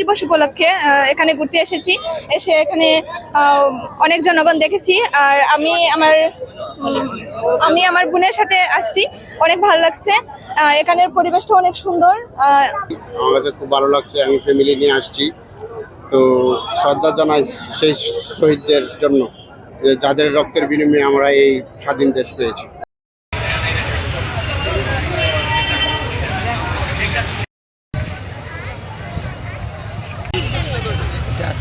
দিবস উপলক্ষে এখানে ঘুরতে এসেছি। এসে এখানে অনেক জনগণ দেখেছি। আর আমি আমার আমি আমার বোনের সাথে আসছি। অনেক ভালো লাগছে। এখানের পরিবেশটা অনেক সুন্দর। আমার কাছে খুব ভালো লাগছে। আমি ফ্যামিলি নিয়ে আসছি। তো শ্রদ্ধা জানাই সেই শহীদদের জন্য যাদের রক্তের বিনিময়ে আমরা এই স্বাধীন দেশ পেয়েছি।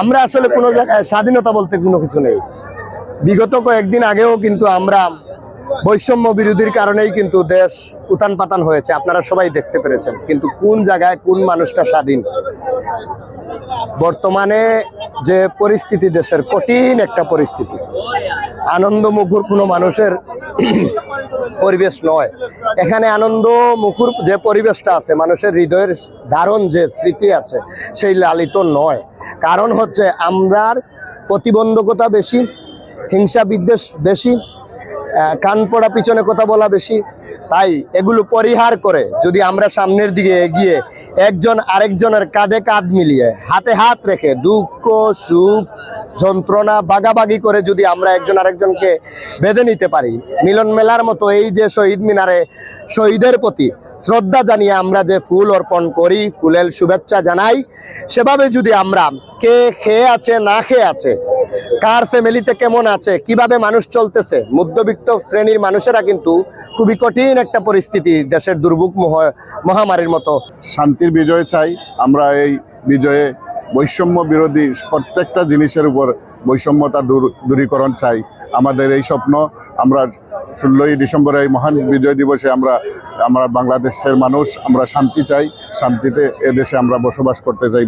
আমরা আসলে কোনো জায়গায় স্বাধীনতা বলতে কোনো কিছু নেই। বিগত কয়েকদিন আগেও কিন্তু আমরা বৈষম্য বিরোধীর কারণেই কিন্তু দেশ উত্থান পাতান হয়েছে। আপনারা সবাই দেখতে পেরেছেন, কিন্তু কোন জায়গায় কোন মানুষটা স্বাধীন? বর্তমানে যে পরিস্থিতি দেশের কঠিন একটা পরিস্থিতি। আনন্দ মুখর কোনো মানুষের পরিবেশ নয়। এখানে আনন্দ মুখর যে পরিবেশটা আছে, মানুষের হৃদয়ের ধারণ যে স্মৃতি আছে, সেই লালিত নয়। কারণ হচ্ছে আমরার প্রতিবন্ধকতা বেশি হিংসা বিদ্বেষ বেশি কান পড়া পিছনে কথা বলা বেশি। তাই এগুলো পরিহার করে যদি আমরা সামনের দিকে এগিয়ে একজন আরেকজনের কাঁধে কাঁধ মিলিয়ে হাতে হাত রেখে দুঃখ, সুখ, যন্ত্রণা, বাগাবাগি করে যদি আমরা একজন আরেকজনকে বেঁধে নিতে পারি, মিলন মেলার মতো এই যে শহীদ মিনারে শহীদের প্রতি শ্রদ্ধা জানিয়ে আমরা যে ফুল অর্পণ করি, ফুলের শুভেচ্ছা জানাই, সেভাবে যদি আমরা কে খেয়ে আছে, না খেয়ে আছে কার ফ্যামিলিতে কেমন আছে? কীভাবে মানুষ চলতেছে? মধ্যবিত্ত শ্রেণির মানুষেরা কিন্তু খুবই কঠিন একটা পরিস্থিতি দেশের দুর্ভোগ মহামারীর মতো। শান্তির বিজয় চাই। আমরা এই বিজয়ে বৈষম্য বিরোধী প্রত্যেকটা জিনিসের উপর বৈষম্যতা দূর, দূরীকরণ চাই। আমাদের এই স্বপ্ন, আমরা ষোলোই ডিসেম্বরে এই মহান বিজয় দিবসে আমরা আমরা বাংলাদেশের মানুষ, আমরা শান্তি চাই। শান্তিতে এদেশে আমরা বসবাস করতে চাই।